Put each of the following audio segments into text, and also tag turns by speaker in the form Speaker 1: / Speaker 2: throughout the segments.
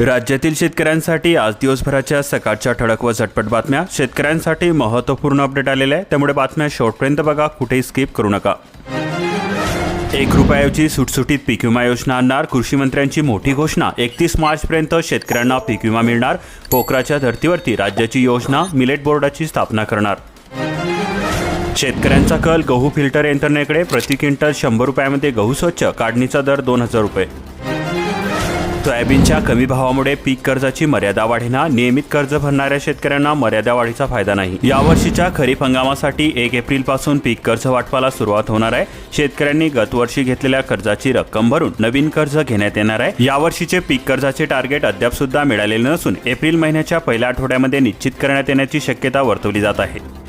Speaker 1: राज्यातील शेतकऱ्यांसाठी आज दिवसभराच्या सकाळच्या ठळक व झटपट बातम्या. शेतकऱ्यांसाठी महत्त्वपूर्ण अपडेट आलेले आहे त्यामुळे बातम्या शेवटपर्यंत बघा. कुठेही स्किप करू नका. एक रुपयाऐवजी सुटसुटीत पीक विमा योजना आणणार. कृषी मंत्र्यांची मोठी घोषणा. एकतीस मार्चपर्यंत शेतकऱ्यांना पीक विमा मिळणार. पोखराच्या धर्तीवरती राज्याची योजना. मिलेट बोर्डाची स्थापना करणार. शेतकऱ्यांचा कल गहू फिल्टर यंत्रणेकडे. प्रति क्विंटल शंभर रुपयामध्ये गहू स्वच्छ. काढणीचा दर दोन हजार रुपये. सोयाबीनच्या कमी भावामुळे पीक कर्जाची मर्यादा वाढेना नियमित कर्ज भरणाऱ्या शेतकऱ्यांना मर्यादा वाढीचा फायदा नाही. यावर्षीच्या खरीप हंगामासाठी एक एप्रिलपासून पीक कर्ज वाटपाला सुरुवात होणार आहे. शेतकऱ्यांनी गतवर्षी घेतलेल्या कर्जाची रक्कम भरून नवीन कर्ज घेण्यात येणार आहे. यावर्षीचे पीक कर्जाचे टार्गेट अद्याप सुद्धा मिळालेले नसून एप्रिल महिन्याच्या पहिल्या आठवड्यामध्ये निश्चित करण्यात येण्याची शक्यता वर्तवली जात आहे.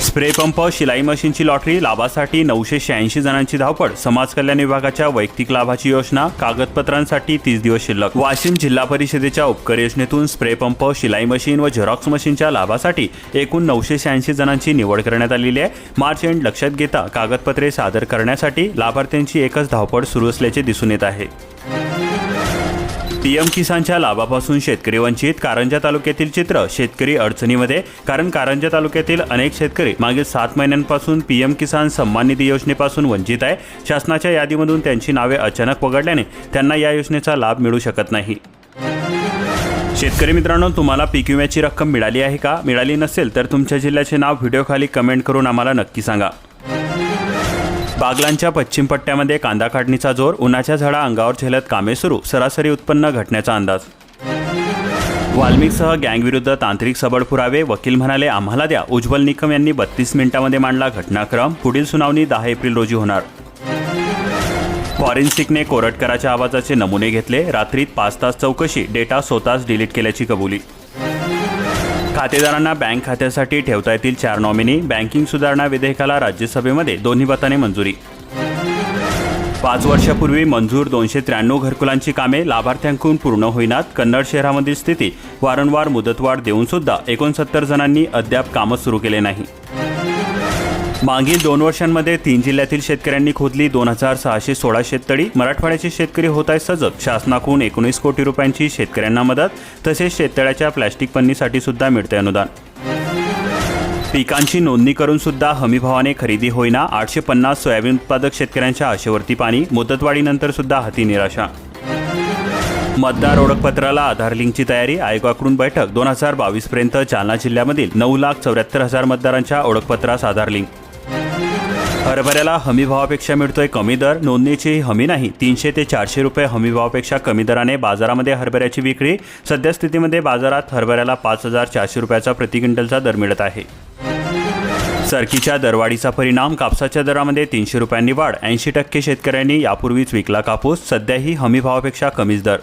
Speaker 1: स्प्रे पंप शिलाई मशीनची लॉटरी लाभासाठी नऊशे शहाऐंशी जणांची धावपळ समाज कल्याण विभागाच्या वैयक्तिक लाभाची योजना कागदपत्रांसाठी तीस दिवस शिल्लक. वाशिम जिल्हा परिषदेच्या उपकर योजनेतून स्प्रे पंप शिलाई मशीन व झेरॉक्स मशीनच्या लाभासाठी एकूण नऊशे शहाऐंशी जणांची निवड करण्यात आलेली आहे. मार्च एंड लक्षात घेता कागदपत्रे सादर करण्यासाठी लाभार्थ्यांची एकच धावपळ सुरू असल्याचे दिसून येत आहे. पीएम किसानच्या लाभापासून शेतकरी वंचित कारंजा तालुक्यातील चित्र शेतकरी अडचणीमध्ये कारण कारंजा तालुक्यातील अनेक शेतकरी मागील सात महिन्यांपासून पीएम किसान सन्मान निधी योजनेपासून वंचित आहे. शासनाच्या यादीमधून त्यांची नावे अचानक वगळल्याने त्यांना या योजनेचा लाभ मिळू शकत नाही. शेतकरी मित्रांनो तुम्हाला पीक विम्याची रक्कम मिळाली आहे का? मिळाली नसेल तर तुमच्या जिल्ह्याचे नाव व्हिडिओखाली कमेंट करून आम्हाला नक्की सांगा. बागलांच्या पश्चिम पट्ट्यामध्ये कांदा काढणीचा जोर उन्हाच्या झाडा अंगावर झेलत कामे सुरू सरासरी उत्पन्न घटण्याचा अंदाज. वाल्मिकसह गँगविरुद्ध तांत्रिक सबळ पुरावे वकील म्हणाले आम्हाला द्या. उज्ज्वल निकम यांनी बत्तीस मिनिटांमध्ये मांडला घटनाक्रम. पुढील सुनावणी दहा एप्रिल रोजी होणार. फॉरेन्सिकने कोरटकराच्या आवाजाचे नमुने घेतले. रात्रीत पाच तास चौकशी डेटा स्वतःच डिलीट केल्याची कबुली. खातेदारांना बँक खात्यासाठी ठेवता येतील चार नॉमिनी बँकिंग सुधारणा विधेयकाला राज्यसभेमध्ये दोन्ही मताने मंजुरी. पाच वर्षापूर्वी मंजूर दोनशे त्र्याण्णव घरकुलांची कामे लाभार्थ्यांकडून पूर्ण होईनात कन्नड शहरामधील स्थिती वारंवार मुदतवाढ देऊन सुद्धा एकोणसत्तर जणांनी अद्याप कामं सुरू केले नाही. मागील दोन वर्षांमध्ये तीन जिल्ह्यातील शेतकऱ्यांनी खोदली दोन हजार सहाशे सोळा शेततळी. मराठवाड्याचे शेतकरी होत आहेत सजग. शासनाकडून एकोणीस कोटी रुपयांची शेतकऱ्यांना मदत तसेच शेततळ्याच्या प्लॅस्टिक पन्नीसाठी सुद्धा मिळते अनुदान. पिकांची नोंदणी करून सुद्धा हमीभावाने खरेदी होईना आठशे पन्नास सोयाबीन उत्पादक शेतकऱ्यांच्या आशेवरती पाणी मुदतवाढीनंतर सुद्धा हाती निराशा. मतदार ओळखपत्राला आधार लिंकची तयारी आयोगाकडून बैठक. दोन हजार बावीस पर्यंत जालना जिल्ह्यामधील नऊ लाख चौऱ्याहत्तर हजार मतदारांच्या ओळखपत्रास आधार लिंक. हरभऱ्याला हमीभावापेक्षा मिळतोय कमी दर नोंदणीची हमी नाही. तीनशे ते चारशे रुपये हमीभावापेक्षा कमी दराने बाजारामध्ये हरभऱ्याची विक्री. सद्यस्थितीमध्ये बाजारात हरभऱ्याला पाच हजार चारशे रुपयाचा प्रति क्विंटलचा दर मिळत आहे. सरकीच्या दरवाढीचा परिणाम कापसाच्या दरामध्ये तीनशे रुपयांनी वाढ. ऐंशी टक्के शेतकऱ्यांनी यापूर्वीच विकला कापूस. सध्याही हमीभावापेक्षा कमीच दर.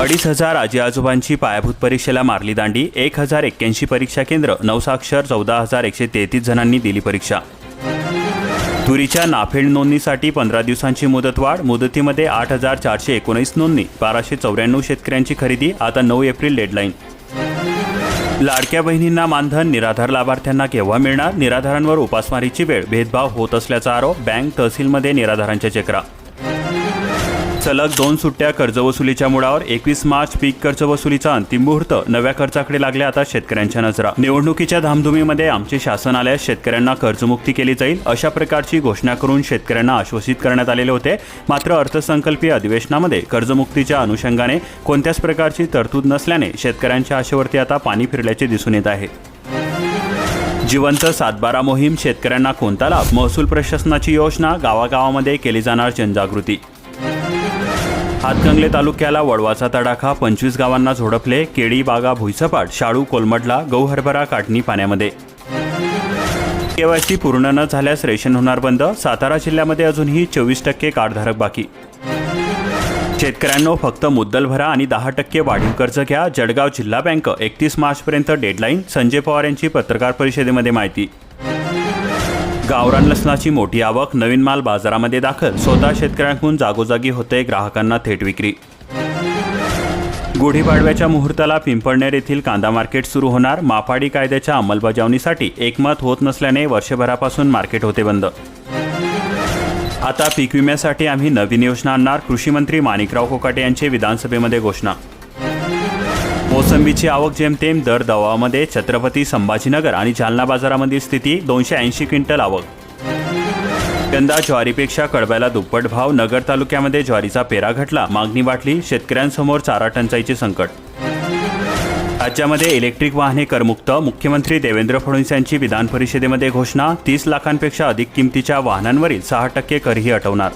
Speaker 1: अडीच हजार आजी आजोबांची पायाभूत परीक्षेला मारली दांडी. एक हजार एक्क्याऐंशी परीक्षा केंद्र. नवसाक्षर चौदा हजार एकशे तेहतीस जणांनी दिली परीक्षा. तुरीच्या नाफेड नोंदणीसाठी पंधरा दिवसांची मुदतवाढ मुदतीमध्ये आठ हजार चारशे एकोणीस नोंदणी बाराशे चौऱ्याण्णव शेतकऱ्यांची खरेदी आता नऊ एप्रिल डेडलाईन. लाडक्या बहिणींना मानधन निराधार लाभार्थ्यांना केव्हा मिळणार? निराधारांवर उपासमारीची वेळ भेदभाव होत असल्याचा आरोप बँक तहसीलमध्ये निराधारांच्या चक्रा सलग दोन सुट्ट्या कर्जवसुलीच्या मुळावर एकवीस मार्च पीक कर्जवसुलीचा अंतिम मुहूर्त नव्या खर्चाकडे लागल्या आता शेतकऱ्यांच्या नजरा. निवडणुकीच्या धामधुमीमध्ये आमचे शासन आल्यास शेतकऱ्यांना कर्जमुक्ती केली जाईल अशा प्रकारची घोषणा करून शेतकऱ्यांना आश्वासित करण्यात आलेले होते. मात्र अर्थसंकल्पीय अधिवेशनामध्ये कर्जमुक्तीच्या अनुषंगाने कोणत्याच प्रकारची तरतूद नसल्याने शेतकऱ्यांच्या आशेवरती आता पाणी फिरल्याचे दिसून येत आहे. जिवंत सातबारा मोहीम शेतकऱ्यांना कोणता लाभ? महसूल प्रशासनाची योजना गावागावामध्ये केली जाणार जनजागृती. हातकंगले तालुक्याला वडवाचा तडाखा पंचवीस गावांना झोडपले केळी बागा भुईसपाट शाळू कोलमडला गहू हरभरा काटणी पाण्यामध्ये. केवायसी पूर्ण न झाल्यास रेशन होणार बंद सातारा जिल्ह्यामध्ये अजूनही चोवीस टक्के कार्डधारक बाकी. शेतकऱ्यांनो फक्त मुद्दल भरा आणि दहा टक्के वाढीव कर्ज घ्या जळगाव जिल्हा बँक एकतीस मार्चपर्यंत डेडलाईन संजय पवार यांची पत्रकार परिषदेमध्ये माहिती. गावरान लसणाची मोठी आवक नवीन माल बाजारामध्ये दाखल. स्वतः शेतकऱ्यांकडून जागोजागी होते ग्राहकांना थेट विक्री. गुढीपाडव्याच्या मुहूर्ताला पिंपळनेर येथील कांदा मार्केट सुरू होणार. माफाडी कायद्याच्या अंमलबजावणीसाठी एकमत होत नसल्याने वर्षभरापासून मार्केट होते बंद. आता पीक विम्यासाठी आम्ही नवीन योजना आणणार कृषी मंत्री माणिकराव कोकाटे यांची विधानसभेमध्ये घोषणा. मोसंबीची आवक जेमतेम दर दवामध्ये छत्रपती संभाजीनगर आणि जालना बाजारामधील स्थिती दोनशे ऐंशी क्विंटल आवक. यंदा ज्वारीपेक्षा कडब्याला दुप्पट भाव नगर तालुक्यामध्ये ज्वारीचा पेरा घटला मागणी वाटली शेतकऱ्यांसमोर चारा टंचाईचे संकट. राज्यामध्ये इलेक्ट्रिक वाहने करमुक्त मुख्यमंत्री देवेंद्र फडणवीस यांची विधान परिषदेमध्ये घोषणा तीस लाखांपेक्षा अधिक किमतीच्या वाहनांवरील सहा टक्के करही हटवणार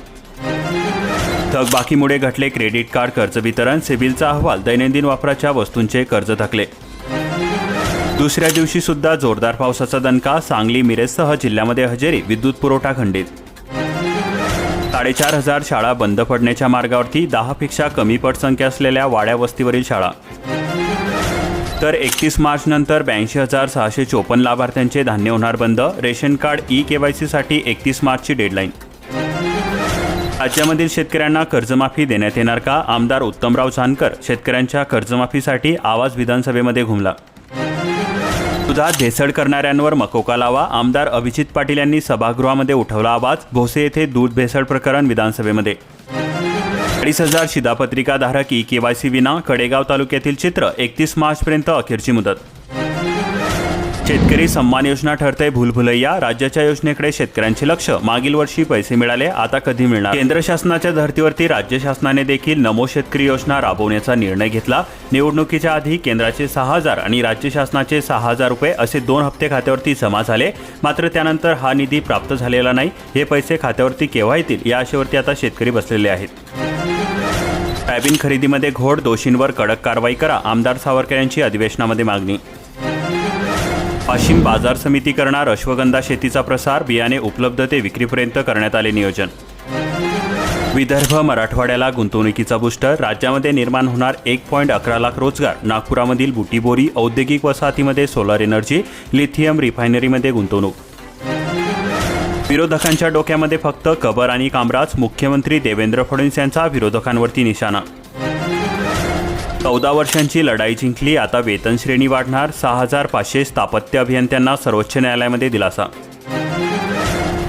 Speaker 1: थकबाकीमुळे घटले क्रेडिट कार्ड कर्ज वितरण सिबिलचा अहवाल दैनंदिन वापराच्या वस्तूंचे कर्ज थकले. दुसऱ्या दिवशी सुद्धा जोरदार पावसाचा दणका सांगली मिरजसह जिल्ह्यामध्ये हजेरी विद्युत पुरवठा खंडित. साडेचार हजार शाळा बंद पडण्याच्या मार्गावरती दहापेक्षा कमी पटसंख्या असलेल्या वाड्या वस्तीवरील शाळा. तर एकतीस मार्च नंतर ब्याऐंशी हजार सहाशे चोपन्न लाभार्थ्यांचे धान्य होणार बंद रेशन कार्ड ई केवायसीसाठी एकतीस मार्चची डेडलाईन. राज्यामधील शेतकऱ्यांना कर्जमाफी देण्यात येणार का? आमदार उत्तमराव जानकर शेतकऱ्यांच्या कर्जमाफीसाठी आवाज विधानसभेमध्ये घुमला. दुधात भेसळ करणाऱ्यांवर मकोका लावा आमदार अभिजित पाटील यांनी सभागृहामध्ये उठवला आवाज भोसे येथे दूध भेसळ प्रकरण विधानसभेमध्ये. अडीच हजार शिधापत्रिकाधारक ई केवायसी विना कडेगाव तालुक्यातील चित्र एकतीस मार्चपर्यंत अखेरची मुदत. शेतकरी सन्मान योजना ठरते भूलभुलैया. राज्याच्या योजनेकडे शेतकऱ्यांचे लक्ष. मागील वर्षी पैसे मिळाले आता कधी मिळणार? केंद्र शासनाच्या धर्तीवरती राज्य शासनाने देखील नमो शेतकरी योजना राबवण्याचा निर्णय घेतला. निवडणुकीच्या आधी केंद्राचे सहा हजार आणि राज्य शासनाचे सहा हजार रुपये असे दोन हप्ते खात्यावरती जमा झाले. मात्र त्यानंतर हा निधी प्राप्त झालेला नाही. हे पैसे खात्यावरती केव्हा येतील या आशेवरती आता शेतकरी बसलेले आहेत. सोयाबीन खरेदीमध्ये घोड दोषींवर कडक कारवाई करा. आमदार सावरकर यांची अधिवेशनामध्ये मागणी. वाशिम बाजार समिती करणार अश्वगंधा शेतीचा प्रसार बियाणे उपलब्ध ते विक्रीपर्यंत करण्यात आले नियोजन. विदर्भ मराठवाड्याला गुंतवणुकीचा बुस्टर राज्यामध्ये निर्माण होणार एक पॉईंट अकरा लाख रोजगार. नागपुरामधील बुटीबोरी औद्योगिक वसाहतीमध्ये सोलर एनर्जी लिथियम रिफायनरीमध्ये गुंतवणूक. विरोधकांच्या डोक्यामध्ये फक्त कबर आणि कामराज मुख्यमंत्री देवेंद्र फडणवीस यांचा विरोधकांवरती निशाणा. चौदा वर्षांची लढाई जिंकली आता वेतन श्रेणी वाढणार सहा हजार पाचशे स्थापत्य अभियंत्यांना सर्वोच्च न्यायालयामध्ये दिलासा.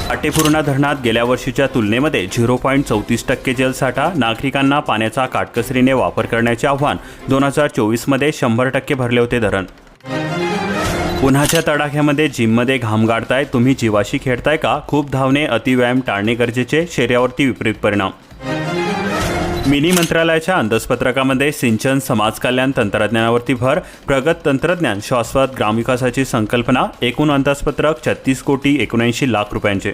Speaker 1: आटेपूर्णा धरणात गेल्या वर्षीच्या तुलनेमध्ये झिरो पॉईंट चौतीस टक्के जलसाठा नागरिकांना पाण्याचा काटकसरीने वापर करण्याचे आव्हान दोन हजार चोवीसमध्ये शंभर टक्के भरले होते धरण. उन्हाच्या तडाख्यामध्ये जिममध्ये घाम गाडताय तुम्ही जीवाशी खेळताय का? खूप धावणे अतिव्यायाम टाळणे गरजेचे शरीरावरती विपरीत परिणाम. मिनी मंत्रालयाच्या अंदाजपत्रकामध्ये सिंचन समाज कल्याण तंत्रज्ञानावरती भर प्रगत तंत्रज्ञान शाश्वत ग्रामविकासाची संकल्पना एकूण अंदाजपत्रक छत्तीस कोटी एकोणऐंशी लाख रुपयांचे.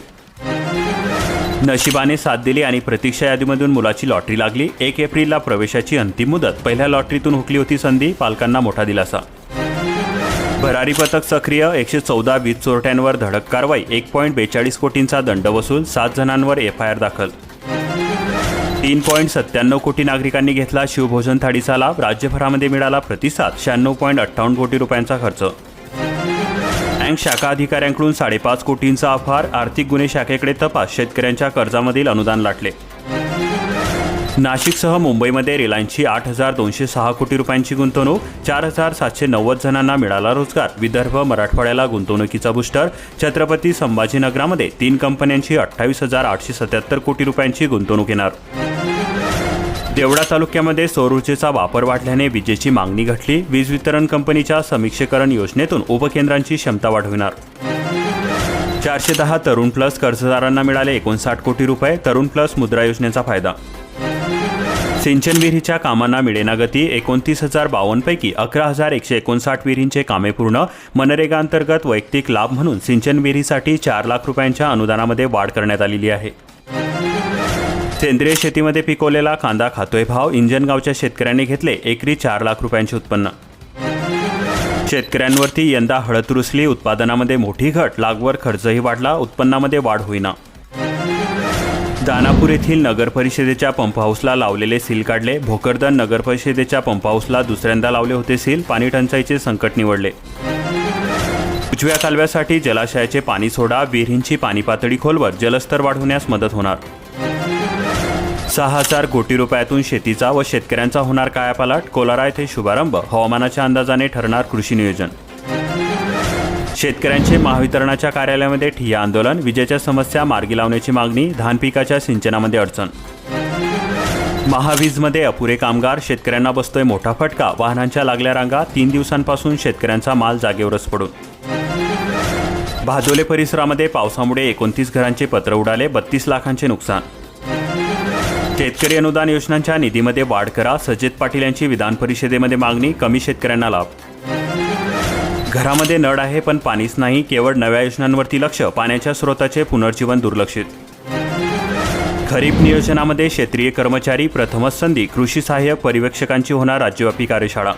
Speaker 1: नशिबाने साथ दिली आणि प्रतीक्षा यादीमधून मुलाची लॉटरी लागली. एक एप्रिलला प्रवेशाची अंतिम मुदत. पहिल्या लॉटरीतून हुकली होती संधी पालकांना मोठा दिलासा. भरारी पथक सक्रिय एकशे चौदा वीज चोरट्यांवर धडक कारवाई एक पॉईंट बेचाळीस कोटींचा दंड वसूल सात जणांवर एफ आय आर दाखल. तीन पॉईंट सत्त्याण्णव कोटी नागरिकांनी घेतला शिवभोजन थाळीचा लाभ. राज्यभरामध्ये मिळाला प्रतिसाद. शहाण्णव पॉईंट अठ्ठावन्न कोटी रुपयांचा खर्च. बँक शाखा अधिकाऱ्यांकडून साडेपाच कोटींचा अफार. आर्थिक गुन्हे शाखेकडे तपास. शेतकऱ्यांच्या कर्जामधील अनुदान लाटले. नाशिकसह मुंबईमध्ये रिलायन्सची आठ हजार दोनशे सहा कोटी रुपयांची गुंतवणूक चार हजार सातशे नव्वद जणांना मिळाला रोजगार. विदर्भ मराठवाड्याला गुंतवणुकीचा बुस्टर छत्रपती संभाजीनगरामध्ये तीन कंपन्यांची अठ्ठावीस हजार आठशे सत्याहत्तर कोटी रुपयांची गुंतवणूक येणार. देवळा तालुक्यामध्ये सौर ऊर्जेचा वापर वाढल्याने विजेची मागणी घटली. वीज वितरण कंपनीच्या समीक्षेकरण योजनेतून उपकेंद्रांची क्षमता वाढविणार. चारशे दहा तरुण प्लस कर्जदारांना मिळाले एकोणसाठ कोटी रुपये. तरुण प्लस मुद्रा योजनेचा फायदा सिंचन विहिरीच्या कामांना मिळेना गती एकोणतीस हजार बावन्नपैकी अकरा हजार एकशे एकोणसाठ विहिरींचे कामे पूर्ण मनरेगाअंतर्गत वैयक्तिक लाभ म्हणून सिंचन विहिरीसाठी चार लाख रुपयांच्या अनुदानामध्ये वाढ करण्यात आलेली आहे. सेंद्रिय शेतीमध्ये पिकवलेला कांदा खातोय भाव इंजनगावच्या शेतकऱ्यांनी घेतले एकरी चार लाख रुपयांचे उत्पन्न. शेतकऱ्यांवरती यंदा हळद रुसली उत्पादनामध्ये मोठी घट लागवड खर्चही वाढला उत्पन्नामध्ये वाढ होईना. दानापूर येथील नगरपरिषदेच्या पंप हाऊसला लावलेले सील काढले. भोकरदन नगरपरिषदेच्या पंप हाऊसला दुसऱ्यांदा लावले होते सील. पाणी टंचाईचे संकट निवडले. उजव्या कालव्यासाठी जलाशयाचे पाणी सोडा. विहिरींची पाणी पातळी खोलवर जलस्तर वाढवण्यास मदत होणार. सहा हजार कोटी रुपयातून शेतीचा व शेतकऱ्यांचा होणार कायापालट. कोलारा येथे शुभारंभ. हवामानाच्या अंदाजाने ठरणार कृषी नियोजन. शेतकऱ्यांचे महावितरणाच्या कार्यालयामध्ये ठिय्या आंदोलन विजेच्या समस्या मार्गी लावण्याची मागणी धान पिकाच्या सिंचनामध्ये अडचण. महावीजमध्ये अपुरे कामगार शेतकऱ्यांना बसतोय मोठा फटका वाहनांच्या लागल्या रांगा तीन दिवसांपासून शेतकऱ्यांचा माल जागेवरच पडून. भादोले परिसरामध्ये पावसामुळे एकोणतीस घरांचे पत्र उडाले बत्तीस लाखांचे नुकसान. शेतकरी अनुदान योजनांच्या निधीमध्ये वाढ करा सजित पाटील यांची विधान परिषदेमध्ये मागणी कमी शेतकऱ्यांना लाभ. घरामध्ये नळ आहे पण पाणीच नाही केवळ नव्या योजनांवरती लक्ष पाण्याच्या स्रोताचे पुनर्जीवन दुर्लक्षित. खरीप नियोजनामध्ये क्षेत्रीय कर्मचारी प्रथमच संधी कृषी सहाय्यक पर्यवेक्षकांची होणार राज्यव्यापी कार्यशाळा.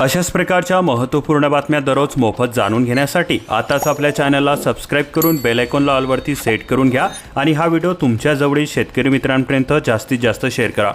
Speaker 1: अशाच प्रकारच्या महत्त्वपूर्ण बातम्या दररोज मोफत जाणून घेण्यासाठी आताच आपल्या चॅनलला सबस्क्राईब करून बेल लॉलवरती ऑलवरती सेट करून घ्या आणि हा व्हिडिओ तुमच्या जवळील शेतकरी मित्रांपर्यंत जास्तीत जास्त शेअर करा.